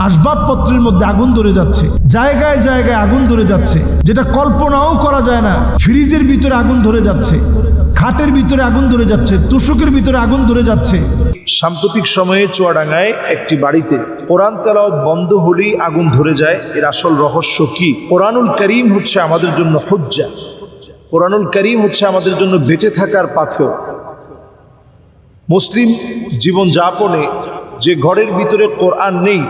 আসবাবপত্রের মধ্যে আগুন ধরে যাচ্ছে। জায়গায় জায়গায় আগুন ধরে যাচ্ছে। যেটা কল্পনাও করা যায় না। ফ্রিজের ভিতরে আগুন ধরে যাচ্ছে। খাটের ভিতরে আগুন ধরে যাচ্ছে। তুষকের ভিতরে আগুন ধরে যাচ্ছে। সাম্প্রতিক সময়ে চুয়াডাঙ্গায় একটি বাড়িতে কোরআন তেলাওয়াত বন্ধ হলেই আগুন ধরে যায়। এর আসল রহস্য কি? কোরআনুল করিম হচ্ছে আমাদের জন্য হজ্জা। কোরআনুল করিম হচ্ছে আমাদের জন্য বেঁচে থাকার পাথর। মুসলিম জীবন যাপনে যে ঘরের ভিতরে কোরআন নেই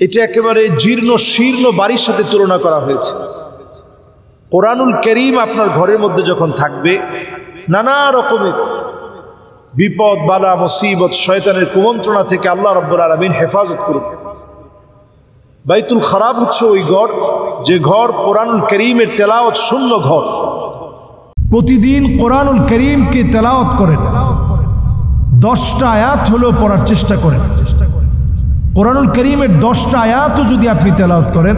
এটা একেবারে জীর্ণ, শীর্ণ বাড়ির সাথে তুলনা করা হয়েছে। কোরআনুল করিম আপনার ঘরের মধ্যে যখন থাকবে, নানা রকমের বিপদ, বালা, মুসিবত, শয়তানের কুমন্ত্রণা থেকে আল্লাহ রব্বুল আলমিন হেফাজত করুন। বাইতুল খারাপ হচ্ছে ওই ঘর, যে ঘর কোরআনুল করিমের তেলাওয়াত শূন্য ঘর। প্রতিদিন কোরআনুল করিমকে তেলাওয়াত করেন। দশটা আয়াত হলেও পড়ার চেষ্টা করেন। কোরআনুল করিমের দশটা আয়াতও যদি আপনি তেলাওয়াত করেন,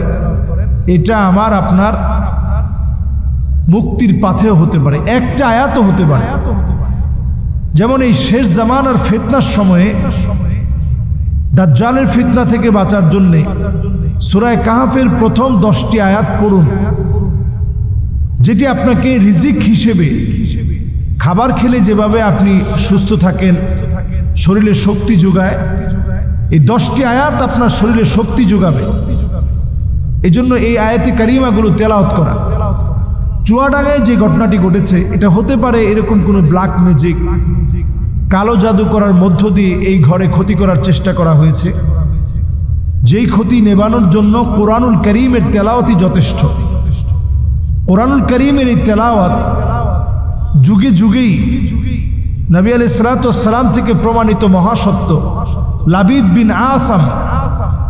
এটা আমার আপনার মুক্তির পাথেও হতে পারে, একটা আয়াতও হতে পারে। যেমন এই শেষ জামানার ফিতনার সময়ে দাজ্জালের ফিতনা থেকে বাঁচার জন্যে সুরায় কাহাফের প্রথম দশটি আয়াত পড়ুন, যেটি আপনাকে রিজিক হিসেবে, খাবার খেলে যেভাবে আপনি সুস্থ থাকেন, শরীরে শক্তি যোগায় এই দশটি আয়াত আপনার শরীরে শক্তি যোগাবে। এজন্য এই আয়াতে কারিমাগুলো তেলাওত করা। চুয়াডাঙ্গায় যে ঘটনাটি ঘটেছে, এটা হতে পারে এরকম কোনো ব্ল্যাক ম্যাজিক, কালো জাদু করার মধ্য দিয়ে এই ঘরে ক্ষতি করার চেষ্টা করা হয়েছে। যেই ক্ষতি নেবানোর জন্য কোরআনুল করিমের তেলাওয়াতই যথেষ্ট। কোরআনুল করিমের এই তেলাওয়াত যুগে যুগেই নবী আল সালাম থেকে প্রমাণিত মহাসত্য। লাবিদ বিন আসাম।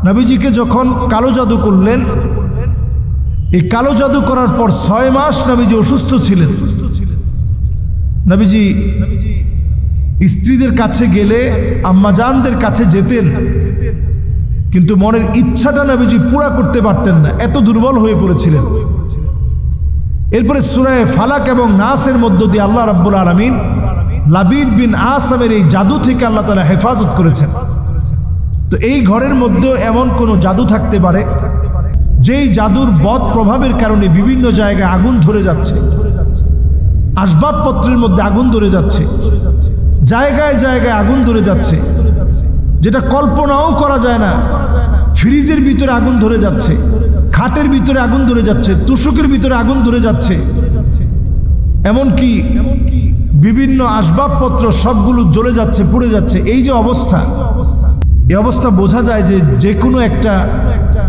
নবীজিকে যখন কালো জাদু করলেন, এই কালো জাদু করার পর ছয় মাস নবীজি অসুস্থ ছিলেন। নবীজি স্ত্রীদের কাছে গেলে, আম্মাজানদের কাছে যেতেন। কিন্তু মনের ইচ্ছাটা নবীজি পুরা করতে পারতেন না, এত দুর্বল হয়ে পড়েছিলেন। এরপরে সুরায় ফালাক এবং নাসের মধ্য দিয়ে আল্লাহ রাব্বুল আলমিন লাবিদ বিন আসামের এই জাদু থেকে আল্লাহ তালা হেফাজত করেছেন। তো এই ঘরের মধ্যেও এমন কোনো জাদু থাকতে পারে? যেই জাদুর বদ প্রভাবের কারণে বিভিন্ন জায়গায় আগুন ধরে যাচ্ছে। আসবাবপত্রের মধ্যে আগুন ধরে যাচ্ছে। জায়গায় জায়গায় আগুন ধরে যাচ্ছে। যেটা কল্পনাও করা যায় না। ফ্রিজের ভিতরে আগুন ধরে যাচ্ছে। খাটের ভিতরে আগুন ধরে যাচ্ছে। তুষকের ভিতরে আগুন ধরে যাচ্ছে। এমনকি বিভিন্ন আসবাবপত্র সবগুলো জ্বলে যাচ্ছে, পুড়ে যাচ্ছে। এই যে অবস্থা। এই অবস্থা বোঝা যায় যে যে কোনো একটা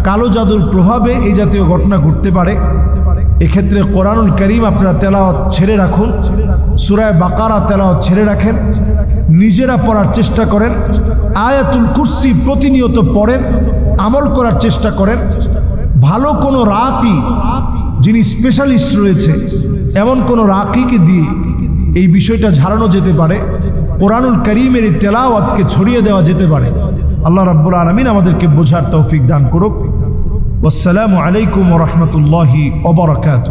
কালো জাদুর প্রভাবে এই জাতীয় ঘটনা ঘটতে পারে। এক্ষেত্রে কোরআনুল করিম আপনারা তেলাওয়াত ছেড়ে রাখুন। সুরায় বাকারা তেলাওয়াত ছেড়ে রাখেন। নিজেরা পড়ার চেষ্টা করেন। আয়াতুল কুরসি প্রতিনিয়ত পড়েন। আমল করার চেষ্টা করেন। ভালো কোনো রাকি যিনি স্পেশালিস্ট রয়েছে, এমন কোনো রাকিকে দিয়ে এই বিষয়টা ঝাড়ানো যেতে পারে। কোরআনুল করিমের এই তেলাওয়াতকে ছড়িয়ে দেওয়া যেতে পারে। আল্লাহ রাব্বুল আলমিন আমাদেরকে বোঝার তৌফিক দান করুক। আসসালামু আলাইকুম রহমতুল্লাহি ওবরাকাত